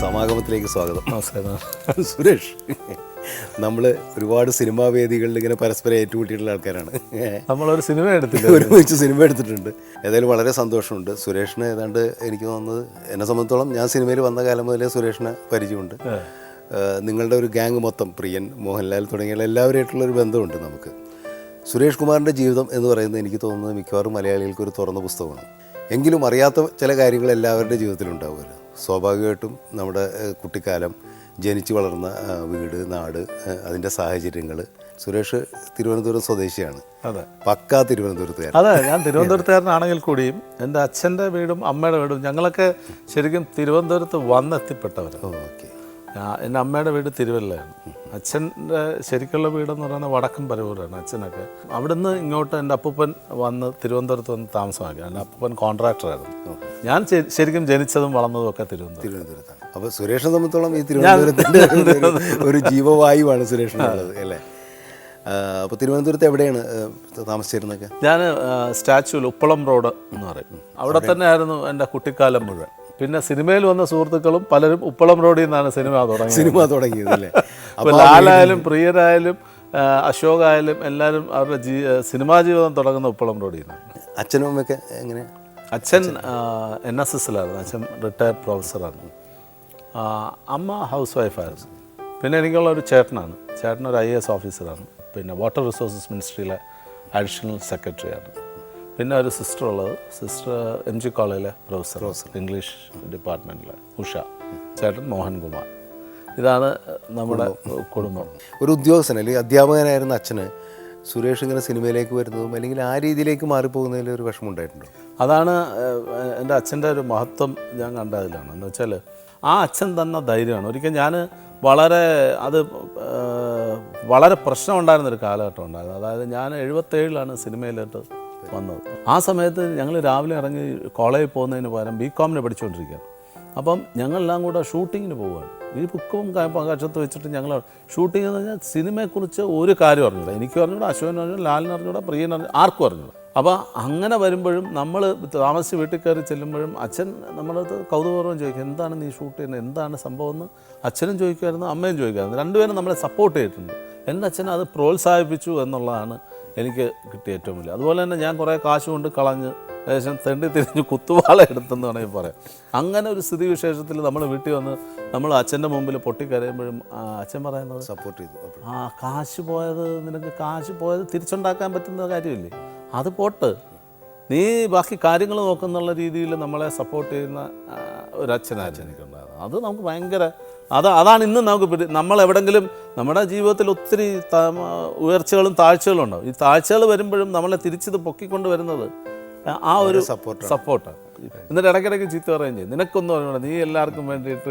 സമാഗമത്തിലേക്ക് സ്വാഗതം. നമസ്കാരം. സുരേഷ് നമ്മൾ ഒരുപാട് സിനിമാ വേദികളിൽ ഇങ്ങനെ പരസ്പരം ഏറ്റുമുട്ടിയിട്ടുള്ള ആൾക്കാരാണ്. നമ്മളൊരു സിനിമ എടുത്തില്ല ഒരുമിച്ച് സിനിമ എടുത്തിട്ടുണ്ട്. ഏതായാലും വളരെ സന്തോഷമുണ്ട്. സുരേഷിന് ഏതാണ്ട് എനിക്ക് തോന്നുന്നത് എന്നെ സംബന്ധിച്ചോളം ഞാൻ സിനിമയിൽ വന്ന കാലം മുതലേ സുരേഷിനെ പരിചയമുണ്ട്. നിങ്ങളുടെ ഒരു ഗ്യാങ് മൊത്തം പ്രിയൻ മോഹൻലാൽ തുടങ്ങിയ എല്ലാവരുമായിട്ടുള്ള ഒരു ബന്ധമുണ്ട് നമുക്ക്. സുരേഷ് കുമാറിന്റെ ജീവിതം എന്ന് പറയുന്നത് എനിക്ക് തോന്നുന്നത് മിക്കവാറും മലയാളികൾക്ക് ഒരു തുറന്ന പുസ്തകമാണ്. എങ്കിലും അറിയാത്ത ചില കാര്യങ്ങൾ എല്ലാവരുടെ ജീവിതത്തിലും ഉണ്ടാവുമല്ലോ സ്വാഭാവികമായിട്ടും നമ്മുടെ കുട്ടിക്കാലം ജനിച്ചു വളർന്ന വീട് നാട് അതിന്റെ സാഹചര്യങ്ങൾ സുരേഷ് തിരുവനന്തപുരം സ്വദേശിയാണ്. അതെ. പക്കാ തിരുവനന്തപുരത്തുകാരൻ. അതെ ഞാൻ തിരുവനന്തപുരത്തുകാരനാണെങ്കിൽ കൂടിയും എന്റെ അച്ഛന്റെ വീടും അമ്മയുടെ വീടും ഞങ്ങളൊക്കെ ശരിക്കും തിരുവനന്തപുരത്ത് വന്നെത്തിപ്പെട്ടവരാണ്. ഓ ഓക്കെ എന്റെ അമ്മയുടെ വീട് തിരുവല്ലയാണ്. അച്ഛന്റെ ശരിക്കുള്ള വീടെന്ന് പറയുന്നത് വടക്കൻ പരവൂരാണ് അച്ഛനൊക്കെ. അവിടുന്ന് ഇങ്ങോട്ട് എന്റെ അപ്പൂപ്പൻ വന്ന് തിരുവനന്തപുരത്ത് വന്ന് താമസമാക്കി. എന്റെ അപ്പൂപ്പൻ കോൺട്രാക്ടറായിരുന്നു. ഞാൻ ശരിക്കും ജനിച്ചതും വളർന്നതും ഒക്കെ തിരുവനന്തപുരം തിരുവനന്തപുരത്താണ്. അപ്പോൾ സുരേഷിനെ സംബന്ധിച്ചോളം ഈ തിരുവനന്തപുരത്തിന്റെ ഒരു ജീവവായുവാണ് സുരേഷിനുള്ളത് അല്ലേ? അപ്പോൾ തിരുവനന്തപുരത്ത് എവിടെയാണ് താമസിച്ചിരുന്നത് താമസിച്ചിരുന്നൊക്കെ? ഞാൻ സ്റ്റാച്യൂൽ ഉപ്പളം റോഡ് എന്ന് പറയും. അവിടെ തന്നെ ആയിരുന്നു എന്റെ കുട്ടിക്കാലം മുഴുവൻ. പിന്നെ സിനിമയിൽ വന്ന സുഹൃത്തുക്കളും പലരും ഉപ്പളം റോഡിൽ നിന്നാണ് സിനിമ തുടങ്ങിയത്. സിനിമ തുടങ്ങിയത് അല്ലേ? അപ്പോൾ ലാലായാലും പ്രിയരായാലും അശോക് അശോകായാലും എല്ലാവരും അവരുടെ ജീ സിനിമാ ജീവിതം തുടങ്ങുന്ന ഉപ്പളം റോഡിൽ നിന്നാണ്. അച്ഛനും അമ്മയൊക്കെ എങ്ങനെ? അച്ഛൻ എൻ എസ് എസിലായിരുന്നു. അച്ഛൻ റിട്ടയർഡ് പ്രൊഫസറാണ് ആ, അമ്മ ഹൗസ് വൈഫായിരുന്നു പിന്നെ എനിക്കുള്ള ഒരു ചേട്ടനാണ്. ചേട്ടൻ ഒരു ഐ എസ് ഓഫീസറാണ് പിന്നെ വാട്ടർ റിസോഴ്സസ് മിനിസ്ട്രിയിലെ അഡീഷണൽ സെക്രട്ടറിയാണ് പിന്നെ ഒരു സിസ്റ്റർ ഉള്ളത്. സിസ്റ്റർ എം ജി കോളേജിലെ പ്രൊഫസർ പ്രൊഫസർ ഇംഗ്ലീഷ് ഡിപ്പാർട്ട്മെന്റിലെ ഉഷ. ചേട്ടൻ മോഹൻകുമാർ ഇതാണ് നമ്മുടെ കുടുംബം. ഒരു ഉദ്യോഗസ്ഥൻ അല്ലെങ്കിൽ അധ്യാപകനായിരുന്ന അച്ഛന് സുരേഷ് ഇങ്ങനെ സിനിമയിലേക്ക് വരുന്നതും അല്ലെങ്കിൽ ആ രീതിയിലേക്ക് മാറിപ്പോകുന്നതിൽ ഒരു വിഷമം ഉണ്ടായിട്ടുണ്ടോ അതാണ് എന്റെ അച്ഛന്റെ ഒരു മഹത്വം ഞാൻ കണ്ടതിലാണ്. എന്ന് വെച്ചാൽ ആ അച്ഛൻ തന്ന ധൈര്യമാണ്. ഒരിക്കൽ ഞാൻ വളരെ അത് വളരെ പ്രശ്നം ഉണ്ടായിരുന്നൊരു കാലഘട്ടം ഉണ്ടായിരുന്നു. അതായത് ഞാൻ എഴുപത്തേഴിലാണ് സിനിമയിലോട്ട് വന്നത്. ആ സമയത്ത് ഞങ്ങൾ രാവിലെ ഇറങ്ങി കോളേജിൽ പോകുന്നതിന് പകരം ബി കോമിന് പഠിച്ചുകൊണ്ടിരിക്കുകയാണ് അപ്പം ഞങ്ങളെല്ലാം കൂടെ ഷൂട്ടിങ്ങിന് പോവുകയാണ്. ഈ ബുക്കും പങ്കാക്ഷത്ത് വെച്ചിട്ട് ഞങ്ങൾ ഷൂട്ടിംഗ് എന്ന് പറഞ്ഞാൽ സിനിമയെക്കുറിച്ച് ഒരു കാര്യം അറിഞ്ഞൂടാ. എനിക്ക് അറിഞ്ഞൂടാ അശോകൻ അറിഞ്ഞൂടാ ലാലിന് അറിഞ്ഞൂടാ പ്രിയൻ അറിഞ്ഞു ആർക്കും അറിഞ്ഞൂടാ. അപ്പോൾ അങ്ങനെ വരുമ്പോഴും നമ്മൾ താമസിച്ച് വീട്ടിൽ കയറി ചെല്ലുമ്പോഴും അച്ഛൻ നമ്മളത് കൗതുകപൂർവം ചോദിക്കും എന്താണ് നീ ഷൂട്ട് ചെയ്യുന്നത് എന്താണ് സംഭവം? എന്ന് അച്ഛനും ചോദിക്കുമായിരുന്നു അമ്മയും ചോദിക്കുമായിരുന്നു. രണ്ടുപേരും നമ്മളെ സപ്പോർട്ട് ചെയ്തിട്ടുണ്ട്. എന്റെ അച്ഛൻ അത് പ്രോത്സാഹിപ്പിച്ചു എന്നുള്ളതാണ് എനിക്ക് കിട്ടിയ ഏറ്റവും വലിയ അതുപോലെ തന്നെ ഞാൻ കുറേ കാശ് കൊണ്ട് കളഞ്ഞ് ഏകദേശം തെണ്ടി തിരിഞ്ഞ് കുത്തുവാള എടുത്തെന്ന് വേണമെങ്കിൽ പറയാം. അങ്ങനെ ഒരു സ്ഥിതി വിശേഷത്തിൽ നമ്മൾ വീട്ടിൽ വന്ന് നമ്മൾ അച്ഛന്റെ മുമ്പിൽ പൊട്ടിക്കരയുമ്പോഴും അച്ഛൻ പറയുന്നത് സപ്പോർട്ട് ചെയ്തു ആ കാശ് പോയത് നിനക്ക് കാശ് പോയത് തിരിച്ചുണ്ടാക്കാൻ പറ്റുന്ന കാര്യമില്ലേ? അത് പോട്ട്. നീ ബാക്കി കാര്യങ്ങൾ നോക്കുന്നുള്ള രീതിയിൽ നമ്മളെ സപ്പോർട്ട് ചെയ്യുന്ന ഒരു അച്ഛനായിരുന്നു. എനിക്കുണ്ടായിരുന്നു അത് നമുക്ക് ഭയങ്കര അത് അതാണ് ഇന്ന് നമുക്ക് നമ്മൾ എവിടെങ്കിലും നമ്മുടെ ജീവിതത്തിൽ ഒത്തിരി ഉയർച്ചകളും താഴ്ചകളും ഉണ്ടാവും ഈ താഴ്ചകൾ വരുമ്പോഴും നമ്മളെ തിരിച്ചത് പൊക്കിക്കൊണ്ട് വരുന്നത് ആ ഒരു സപ്പോർട്ട് സപ്പോർട്ടാണ് എന്നിട്ട് ഇടയ്ക്കിടയ്ക്ക് ചീത്ത പറയുകയും ചെയ്യും. നിനക്കൊന്നും അറിയണം നീ എല്ലാവർക്കും വേണ്ടിയിട്ട്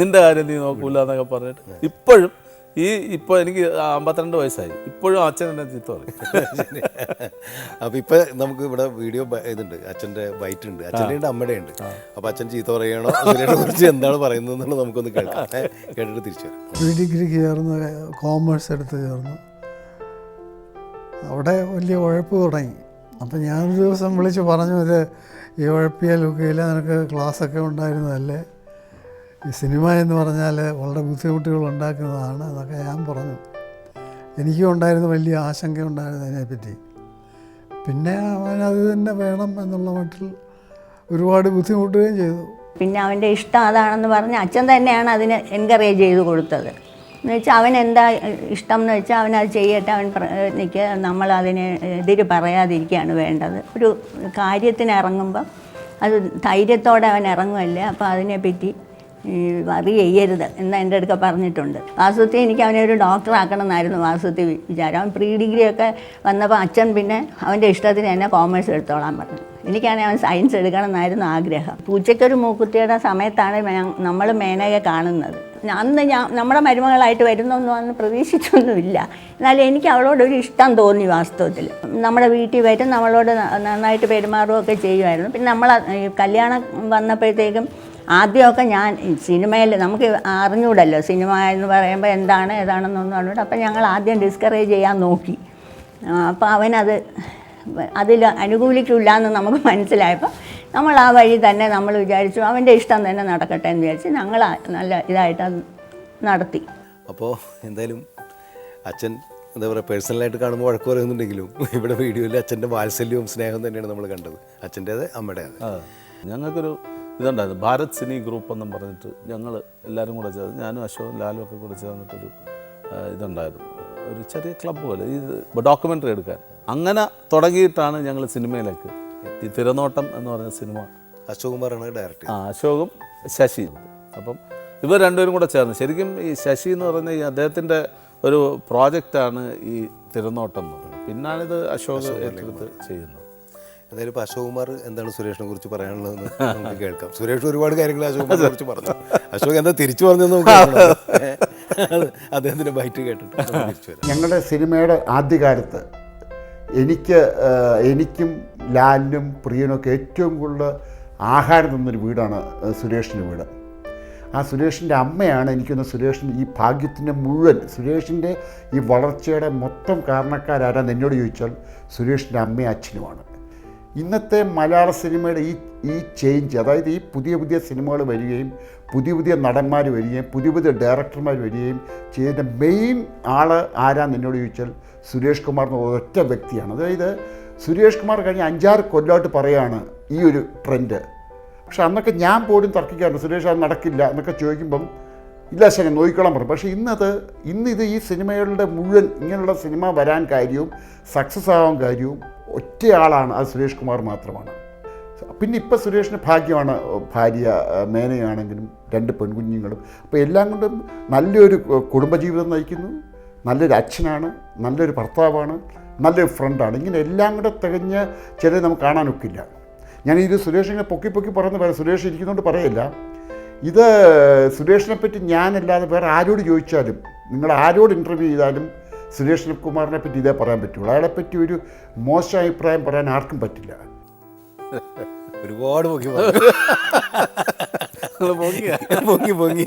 നിന്റെ കാര്യം നീ നോക്കൂല എന്നൊക്കെ പറഞ്ഞിട്ട് ഇപ്പോഴും ഈ ഇപ്പോൾ എനിക്ക് അമ്പത്തിരണ്ട് വയസ്സായി. ഇപ്പോഴും അച്ഛൻ എന്നെ ചീത്ത പറയും. അപ്പോൾ ഇപ്പോൾ നമുക്ക് ഇവിടെ വീഡിയോ ഇതുണ്ട്. അച്ഛന്റെ ബൈറ്റ് ഉണ്ട്. അച്ഛന്റെ ഉണ്ട് അമ്മയുടെ ഉണ്ട്. അപ്പോൾ അച്ഛൻ ചീത്ത പറയണോ അതിനെ കുറിച്ച് എന്താണ് പറയുന്നത് നമുക്കൊന്ന് കേൾക്കാം. കേട്ടിട്ട് തിരിച്ചു വരാം. പ്രീ ഡിഗ്രിക്ക് ചേർന്ന് കോമേഴ്സ് എടുത്ത് ചേർന്നു. അവിടെ വലിയ ഉഴപ്പ് തുടങ്ങി. അപ്പം ഞാനൊരു ദിവസം വിളിച്ച് പറഞ്ഞു ഇത് ഈ ഉഴപ്പിയാൽ ഒക്കെയില്ല നിനക്ക് ക്ലാസ്സൊക്കെ ഉണ്ടായിരുന്നതല്ലേ? ഈ സിനിമ എന്ന് പറഞ്ഞാൽ വളരെ ബുദ്ധിമുട്ടുകൾ ഉണ്ടാക്കുന്നതാണ് അതൊക്കെ ഞാൻ പറഞ്ഞു. എനിക്കും ഉണ്ടായിരുന്ന വലിയ ആശങ്ക ഉണ്ടായിരുന്നു അതിനെപ്പറ്റി. പിന്നെ അവൻ അത് തന്നെ വേണം എന്നുള്ള മട്ടിൽ ഒരുപാട് ബുദ്ധിമുട്ടുകയും ചെയ്തു. പിന്നെ അവന്റെ ഇഷ്ടം അതാണെന്ന് പറഞ്ഞ് അച്ഛൻ തന്നെയാണ് അതിന് എൻകറേജ് ചെയ്ത് കൊടുത്തത്. എന്ന് വെച്ചാൽ അവൻ എന്താ ഇഷ്ടം എന്ന് വെച്ചാൽ അവനത് ചെയ്യട്ടെ അവൻ നിൽക്കുക നമ്മൾ അതിന് എതിര് പറയാതിരിക്കുകയാണ് വേണ്ടത്. ഒരു കാര്യത്തിന് ഇറങ്ങുമ്പം അത് ധൈര്യത്തോടെ അവൻ ഇറങ്ങുമല്ലേ അപ്പോൾ അതിനെപ്പറ്റി ഈ വറി ചെയ്യരുത് എന്ന് എന്റെ അടുക്ക പറഞ്ഞിട്ടുണ്ട്. വാസുത്തി എനിക്ക് അവനെ ഒരു ഡോക്ടറാക്കണമെന്നായിരുന്നു വാസുത്തി വിചാരം. അവൻ പ്രീ ഡിഗ്രി ഒക്കെ വന്നപ്പോൾ അച്ഛൻ പിന്നെ അവന്റെ ഇഷ്ടത്തിന് എന്നെ കോമേഴ്സ് എടുത്തോളാൻ പറഞ്ഞു. എനിക്കാണെങ്കിൽ അവൻ സയൻസ് എടുക്കണം എന്നായിരുന്നു ആഗ്രഹം. പൂച്ചയ്ക്കൊരു മൂക്കുത്തിയുടെ സമയത്താണ് നമ്മൾ മേനയെ കാണുന്നത്. അന്ന് ഞാൻ നമ്മുടെ മരുമകളായിട്ട് വരുന്നൊന്നും അന്ന് പ്രതീക്ഷിച്ചൊന്നുമില്ല. എന്നാലും എനിക്ക് അവളോട് ഒരു ഇഷ്ടം തോന്നി വാസ്തവത്തിൽ. നമ്മുടെ വീട്ടിൽ വരും നമ്മളോട് നന്നായിട്ട് പെരുമാറുകയൊക്കെ ചെയ്യുമായിരുന്നു. പിന്നെ നമ്മൾ കല്യാണം വന്നപ്പോഴത്തേക്കും ആദ്യമൊക്കെ ഞാൻ സിനിമയിൽ നമുക്ക് അറിഞ്ഞൂടല്ലോ സിനിമ എന്ന് പറയുമ്പോൾ എന്താണ് ഏതാണെന്നൊന്നും അറിഞ്ഞൂട. അപ്പം ഞങ്ങൾ ആദ്യം ഡിസ്കറേജ് ചെയ്യാൻ നോക്കി. അപ്പോൾ അവനത് അതിൽ അനുകൂലിക്കില്ല എന്ന് നമുക്ക് മനസ്സിലായപ്പോൾ നമ്മൾ ആ വഴി തന്നെ നമ്മൾ വിചാരിച്ചു അവന്റെ ഇഷ്ടം തന്നെ നടക്കട്ടെ എന്ന് വിചാരിച്ച് ഞങ്ങൾ നല്ല ഇതായിട്ട് അത് നടത്തി. അപ്പോൾ എന്തായാലും അച്ഛൻ എന്താ പറയുക പേഴ്സണലായിട്ട് കാണുമ്പോൾ വഴക്ക് പറയുന്നുണ്ടെങ്കിലും ഇവിടെ വീഡിയോയിൽ അച്ഛന്റെ വാത്സല്യവും സ്നേഹവും തന്നെയാണ് നമ്മൾ കണ്ടത്. അച്ഛന്റേത് അമ്മയുടേത്. അതെ ഞങ്ങൾക്കൊരു ഇതുണ്ടായിരുന്നു ഭാരത് സിനി ഗ്രൂപ്പ് എന്നും പറഞ്ഞിട്ട് ഞങ്ങൾ എല്ലാവരും കൂടെ ചേർന്ന് ഞാനും അശോകും ലാലും ഒക്കെ കൂടെ ചേർന്നിട്ടൊരു ഇതുണ്ടായിരുന്നു. ഒരു ചെറിയ ക്ലബ്ബ് പോലെ. ഇത് ഡോക്യുമെന്ററി എടുക്കാൻ. അങ്ങനെ തുടങ്ങിയിട്ടാണ് ഞങ്ങൾ സിനിമയിലേക്ക് ഈ തിരനോട്ടം എന്ന് പറയുന്ന സിനിമ. അശോക് കുമാറാണ് ഡയറക്ടർ. ആ അശോകും ശശി. അപ്പം ഇവർ രണ്ടുപേരും കൂടെ ചേർന്ന്. ശരിക്കും ഈ ശശി എന്ന് പറയുന്ന ഈ അദ്ദേഹത്തിന്റെ ഒരു പ്രോജക്റ്റാണ് ഈ തിരനോട്ടം എന്ന് പറയുന്നത്. പിന്നാണിത് അശോക് ഏറ്റെടുത്ത് ചെയ്യുന്നത്. എന്തായാലും ഇപ്പോൾ അശോക് കുമാർ എന്താണ് സുരേഷിനെ കുറിച്ച് പറയാനുള്ളതെന്ന് നമുക്ക് കേൾക്കാം. സുരേഷ് ഒരുപാട് കാര്യങ്ങൾ അശോക് കുമാറിനെ കുറിച്ച് പറഞ്ഞു. അശോക് എന്താ തിരിച്ചു പറഞ്ഞു നമുക്ക് അദ്ദേഹത്തിന്റെ ബൈറ്റ് കേട്ടിട്ട് ഞങ്ങളുടെ സിനിമയുടെ ആദ്യകാലത്ത് എനിക്ക് എനിക്കും ലാലിനും പ്രിയനൊക്കെ ഏറ്റവും കൂടുതൽ ആഹാരം തന്നൊരു വീടാണ് സുരേഷിന്റെ വീട്. ആ സുരേഷിന്റെ അമ്മയാണ് എനിക്കൊന്ന് സുരേഷിന്റെ ഈ ഭാഗ്യത്തിന്റെ മുഴുവൻ സുരേഷിന്റെ ഈ വളർച്ചയുടെ മൊത്തം കാരണക്കാരാരാന്ന് എന്നോട് ചോദിച്ചാൽ സുരേഷിന്റെ അമ്മയും അച്ഛനുമാണ്. ഇന്നത്തെ മലയാള സിനിമയുടെ ഈ ഈ ചേഞ്ച് അതായത് ഈ പുതിയ പുതിയ സിനിമകൾ വരികയും പുതിയ പുതിയ നടന്മാർ വരികയും പുതിയ പുതിയ ഡയറക്ടർമാർ വരികയും ചെയ്തതിന്റെ മെയിൻ ആൾ ആരാന്ന് എന്നോട് ചോദിച്ചാൽ സുരേഷ് കുമാർ എന്ന ഒറ്റ വ്യക്തിയാണ്. അതായത് സുരേഷ് കുമാർ കഴിഞ്ഞ അഞ്ചാറ് കൊല്ലമായിട്ട് പറയാണ് ഈ ഒരു ട്രെൻഡ് പക്ഷെ അന്നൊക്കെ ഞാൻ പോലും തർക്കിക്കാറുണ്ട്. സുരേഷ് അത് നടക്കില്ല എന്നൊക്കെ ചോദിക്കുമ്പം ഇല്ല ശരി നോക്കിക്കോളാൻ പറഞ്ഞു. പക്ഷേ ഇന്നത് ഇന്നിത് ഈ സിനിമകളുടെ മുഴുവൻ ഇങ്ങനെയുള്ള സിനിമ വരാൻ കാര്യവും സക്സസ് ആവാൻ കാര്യവും ഒറ്റയാളാണ് അത് സുരേഷ് കുമാർ മാത്രമാണ്. പിന്നെ ഇപ്പം സുരേഷിന് ഭാഗ്യമാണ് ഭാര്യ മേനയാണെങ്കിലും രണ്ട് പെൺകുഞ്ഞുങ്ങളും. അപ്പോൾ എല്ലാം കൊണ്ടും നല്ലൊരു കുടുംബജീവിതം നയിക്കുന്നു. നല്ലൊരു അച്ഛനാണ് നല്ലൊരു ഭർത്താവാണ് നല്ലൊരു ഫ്രണ്ടാണ്. ഇങ്ങനെ എല്ലാം കൂടെ തികഞ്ഞ ചിലത് നമുക്ക് കാണാനൊക്കില്ല. ഞാൻ ഇത് സുരേഷ് ഇങ്ങനെ പൊക്കി പൊക്കി പറയുന്ന പറയാം സുരേഷ് ഇരിക്കുന്നതുകൊണ്ട് പറയില്ല. ഇത് സുരേഷിനെ പറ്റി ഞാനല്ലാതെ വേറെ ആരോട് ചോദിച്ചാലും നിങ്ങൾ ആരോട് ഇന്റർവ്യൂ ചെയ്താലും സുരേഷ് കുമാറിനെ പറ്റി ഇതേ പറയാൻ പറ്റുള്ളൂ. അയാളെ പറ്റി ഒരു മോശം അഭിപ്രായം പറയാൻ ആർക്കും പറ്റില്ല. ഒരുപാട് പൊക്കി പൊങ്ങി പൊങ്ങി.